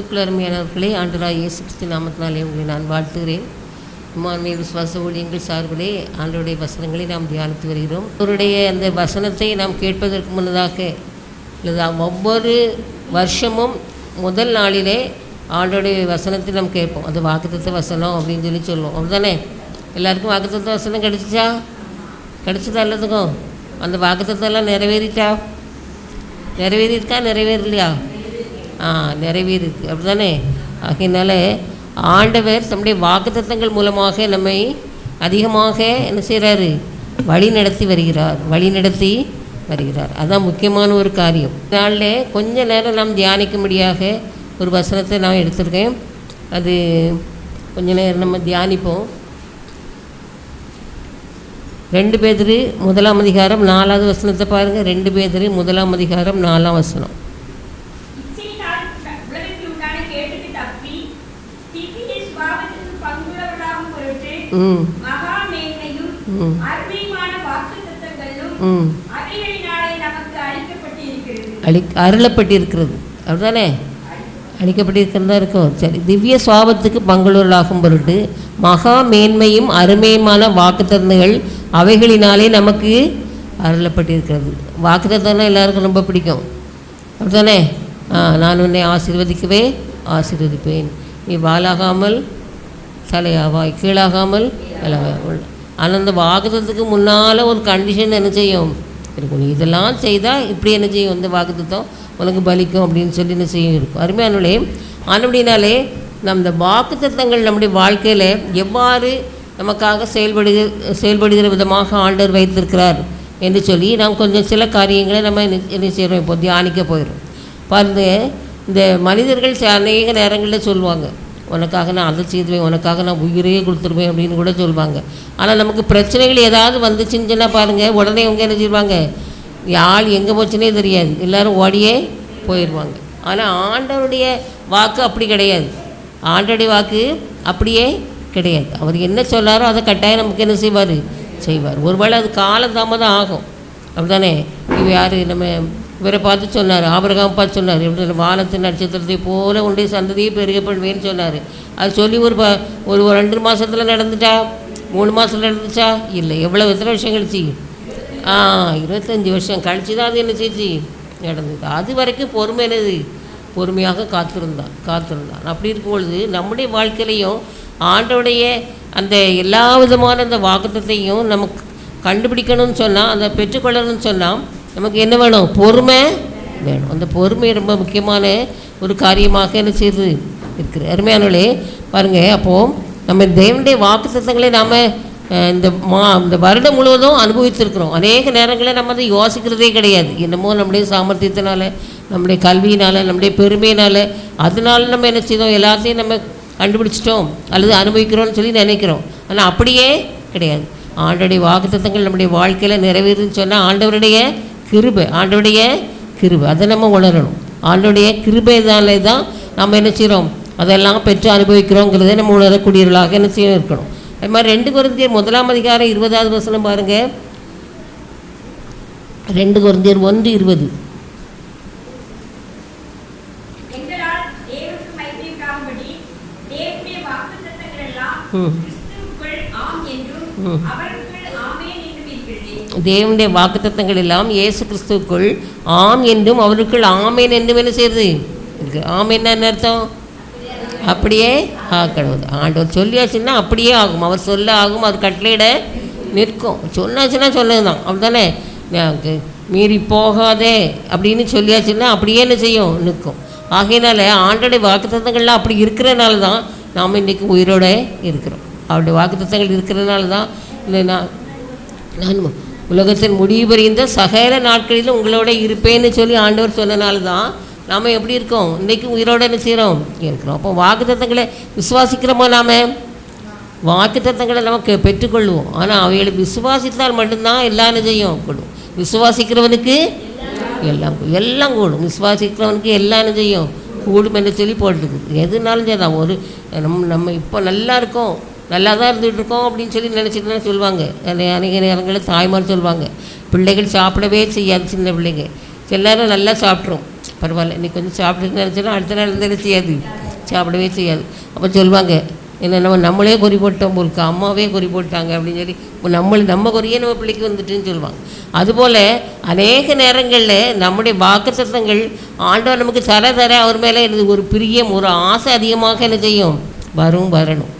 கிறிஸ்துவில் அருமையானவர்களே ஆண்டராய் இயேசு கிறிஸ்து நாமத்தினாலே உங்களை நான் வாழ்த்துகிறேன். இம்மான்மை விசுவாச ஊழியங்கள் சார்பிலே ஆண்டருடைய வசனங்களை நாம் தியானித்து வருகிறோம். அவருடைய அந்த வசனத்தை நாம் கேட்பதற்கு முன்னதாக இல்லை ஒவ்வொரு வருஷமும் முதல் நாளிலே ஆண்டோடைய வசனத்தை நாம் கேட்போம். அது வாக்குத்தத்த வசனம் அப்படின்னு சொல்லி சொல்லுவோம். அப்படிதானே எல்லாருக்கும் வாக்குத்தத்த வசனம் கிடச்சிச்சா? கிடச்சதா எல்லாத்துக்கும்? அந்த வாக்குத்தத்தெல்லாம் நிறைவேறிச்சா? நிறைவேறியிருக்கா? நிறைவேறலையா? ஆ நிறைவேறிருக்கு. அப்படி தானே ஆகையினால ஆண்டவர் தம்முடைய வாக்குத்தத்தங்கள் மூலமாக நம்மை அதிகமாக என்ன செய்கிறாரு வழி நடத்தி வருகிறார். வழி நடத்தி வருகிறார். அதுதான் முக்கியமான ஒரு காரியம். நாளில் கொஞ்ச நேரம் நாம் தியானிக்கும்படியாக ஒரு வசனத்தை நான் எடுத்திருக்கேன். அது கொஞ்ச நேரம் நம்ம தியானிப்போம். ரெண்டு பேதிரு முதலாம் அதிகாரம் நாலாவது வசனத்தை பாருங்கள் ரெண்டு பேதிரு முதலாம் அதிகாரம் நாலாம் வசனம். தப்பி தீமையை சுபாவத்திற்கு பங்குள்ளவர்களாகும் பொருட்டு மகா மேன்மையும் அருமையுமான வாக்குத்தத்தங்களும் ம். அவைகளினாலே நமக்கு அளிக்கப்பட்டு இருக்கிறது அழி அருளப்பட்டிருக்கிறது. அப்படிதானே? அளிக்கப்பட்டிருக்கிறதா இருக்கும் சரி திவ்ய சுவாபத்துக்கு பங்குள்ளவர்களாகும் பொருட்டு மகா மேன்மையும் அருமையுமான வாக்குத்தத்தங்கள் அவைகளினாலே நமக்கு அருளப்பட்டிருக்கிறது. வாக்குத்தத்தம்னா எல்லாருக்கும் ரொம்ப பிடிக்கும். அப்படிதானே? ஆ நான் உன்னை ஆசீர்வதிக்கவே ஆசீர்வதிப்பேன். நீ வாலாகாமல் தலையாவாய் கீழாகாமல் மேலாவாய் ஆனால் அந்த வாக்குத்தத்துக்கு முன்னால் ஒரு கண்டிஷன் என்ன செய்யும்? இருக்கும். நீ இதெல்லாம் செய்தால் இப்படி என்ன செய்யும்? இந்த வாக்குத்தத்தம் உனக்கு பலிக்கும் அப்படின்னு சொல்லி என்ன செய்யும்? இருக்கும். அருமையானே ஆனபடினாலே நம் இந்த வாக்குத்தத்தங்கள் நம்முடைய வாழ்க்கையில் எவ்வாறு நமக்காக செயல்படுகிற செயல்படுகிற விதமாக ஆண்டவர் வைத்திருக்கிறார் என்று சொல்லி நாம் கொஞ்சம் சில காரியங்களை நம்ம என்ன செய்கிறோம் இப்போ தியானிக்க போயிடும் பாருங்கள் இந்த மனிதர்கள் அநேக நேரங்களில் சொல்லுவாங்க உனக்காக நான் அதை செய்துவேன் உனக்காக நான் உயிரையே கொடுத்துருவேன் அப்படின்னு கூட சொல்லுவாங்க. ஆனால் நமக்கு பிரச்சனைகள் ஏதாவது வந்துச்சுன்னு சொன்னால் பாருங்கள் உடனே அவங்க என்ன செய்வாங்க யாழ் எங்கே போச்சுன்னே தெரியாது எல்லோரும் ஓடியே போயிடுவாங்க ஆனால் ஆண்டவருடைய வாக்கு அப்படி கிடையாது. ஆண்டவருடைய வாக்கு அப்படியே கிடையாது. அவர் என்ன சொன்னாரோ அதை கட்டாயம் நமக்கு என்ன செய்வார்? செய்வார். ஒருவேளை அது காலதாமதம் ஆகும். அப்படிதானே இவ யார்? நம்ம இவரை பார்த்து சொன்னார் ஆபரகாம் பார்த்து சொன்னார் எப்படி வானத்து நட்சத்திரத்தை போல உடைய சந்ததியை பெருகப்படுவேன்னு சொன்னார். அது சொல்லி ஒரு ப ஒரு ஒரு ரெண்டு மாதத்தில் நடந்துட்டா? மூணு மாதத்தில் நடந்துச்சா? இல்லை எவ்வளோ எத்தனை வருஷம் கழிச்சு? ஆ இருபத்தஞ்சி வருஷம் கழிச்சு தான் அது என்ன செஞ்சு நடந்தது. அது வரைக்கும் பொறுமை என்னது? பொறுமையாக காத்திருந்தான் காத்திருந்தான். அப்படி இருக்கும் பொழுது நம்முடைய வாழ்க்கையிலையும் ஆண்டோடைய அந்த எல்லா விதமான அந்த வாக்குத்தையும் நமக்கு கண்டுபிடிக்கணும்னு சொன்னால் அந்த பெற்றுக்கொள்ளணும்னு சொன்னால் நமக்கு என்ன வேணும்? பொறுமை வேணும். அந்த பொறுமை ரொம்ப முக்கியமான ஒரு காரியமாக என்ன செய்யுது இருக்குது அருமையானவளே பாருங்கள் அப்போது நம்ம தேவனுடைய வாக்குத்தத்தங்களை நாம் இந்த மா இந்த வருடம் முழுவதும் அனுபவித்திருக்கிறோம். அநேக நேரங்களில் நம்ம அதை யோசிக்கிறதே கிடையாது. என்னமோ நம்முடைய சாமர்த்தியத்தினால நம்முடைய கல்வியினால் நம்முடைய பெருமையினால் அதனால நம்ம என்ன செய்தோம்? எல்லாத்தையும் நம்ம கண்டுபிடிச்சிட்டோம். அல்லது அனுபவிக்கிறோம்னு சொல்லி நினைக்கிறோம். ஆனால் அப்படியே கிடையாது. ஆண்டோடைய வாக்குத்தத்தங்கள் நம்முடைய வாழ்க்கையில் நிறைவேறுன்னு சொன்னால் ஆண்டவருடைய கிருபை ஆண்டவருடைய கிருபை. அதை நம்ம உணரணும். ஆண்டோடைய கிருபைதாலே தான் நம்ம என்ன செய்கிறோம் அதெல்லாம் பெற்று அனுபவிக்கிறோங்கிறதை நம்ம உணரக்கூடியவர்களாக என்ன செய்ய இருக்கணும்? அது மாதிரி ரெண்டு குருந்தியர் முதலாம் அதிகாரம் இருபதாவது வசனம் பாருங்கள் ரெண்டு குருந்தியர் ஒன்று இருபது. ம். ம். அவருக்குள் ஆமென் என்றும் இருக்கிறது தேவனுடைய வாக்குத்தத்தங்கள் எல்லாம் இயேசு கிறிஸ்துவுக்குள் ஆம் என்றும் அவருக்குள் ஆமேன் என்றும் என்ன செய்யுது? இருக்கு ஆமேன்னா என்ன அர்த்தம்? அப்படியே ஆக்கணும் ஆண்டவர் சொல்லியாச்சுன்னா அப்படியே ஆகும். அவர் சொல்ல ஆகும் அவர் கட்டளையிட நிற்கும். சொன்னாச்சுன்னா சொன்னது தான் அப்படிதானே மீறி போகாதே அப்படின்னு சொல்லியாச்சுன்னா அப்படியே என்ன செய்யும்? நிற்கும். ஆகையினால ஆண்டோடைய வாக்குத்தத்தங்கள்லாம் அப்படி இருக்கிறனால தான் நாம் இன்றைக்கி உயிரோட இருக்கிறோம். அவருடைய வாக்குத்தத்தங்கள் இருக்கிறதுனால தான் இல்லை நான் நான் உலகத்தின் முடிவறிந்த சகல நாட்களிலும் உங்களோட இருப்பேன்னு சொல்லி ஆண்டவர் சொன்னனால தான் நாம் எப்படி இருக்கோம்? இன்றைக்கி உயிரோட என்ன செய்கிறோம் இருக்கிறோம். அப்போ வாக்குத்தத்தங்களை விசுவாசிக்கிறோமோ நாம்? வாக்குத்தத்தங்களை நமக்கு பெற்றுக்கொள்வோம். ஆனால் அவைகளை விசுவாசித்தால் மட்டும்தான் எல்லா நிஜையும் செய்யும்? கூடும். விசுவாசிக்கிறவனுக்கு எல்லாம் எல்லாம் கூடும். விசுவாசிக்கிறவனுக்கு எல்லாம் நிஜையும் செய்யும்? கூடும் என்று சொல்லி போட்டுருக்குது எதுனாலும் சரி ஒரு நம் நம்ம இப்போ நல்லா இருக்கோம். நல்லா தான் இருந்துகிட்டு இருக்கோம் அப்படின்னு சொல்லி நினச்சிட்டு தான் சொல்லுவாங்க அநேக நேரங்களில் தாய்மார் சொல்லுவாங்க பிள்ளைகள் சாப்பிடவே செய்யாது சின்ன பிள்ளைங்க. சில நேரம் நல்லா சாப்பிட்ரும். பரவாயில்ல இன்றைக்கி கொஞ்சம் சாப்பிட்டு நினச்சோன்னா அடுத்த நாள் இருந்தாலும் செய்யாது? சாப்பிடவே செய்யாது. அப்போ சொல்லுவாங்க என்ன நம்ம நம்மளே குறி போட்டோம் போலுக்கு அம்மாவே குறி போட்டாங்க அப்படின்னு சொல்லி இப்போ நம்ம நம்ம குறியே நம்ம பிள்ளைக்கு வந்துட்டுன்னு சொல்லுவாங்க அதுபோல் அநேக நேரங்களில் நம்முடைய வாக்குத்தத்தங்கள் ஆண்டவர் நமக்கு தர தர அவர் மேலே எனக்கு ஒரு பிரியம் ஒரு ஆசை அதிகமாக என்ன செய்யும்? வரும் வரணும்.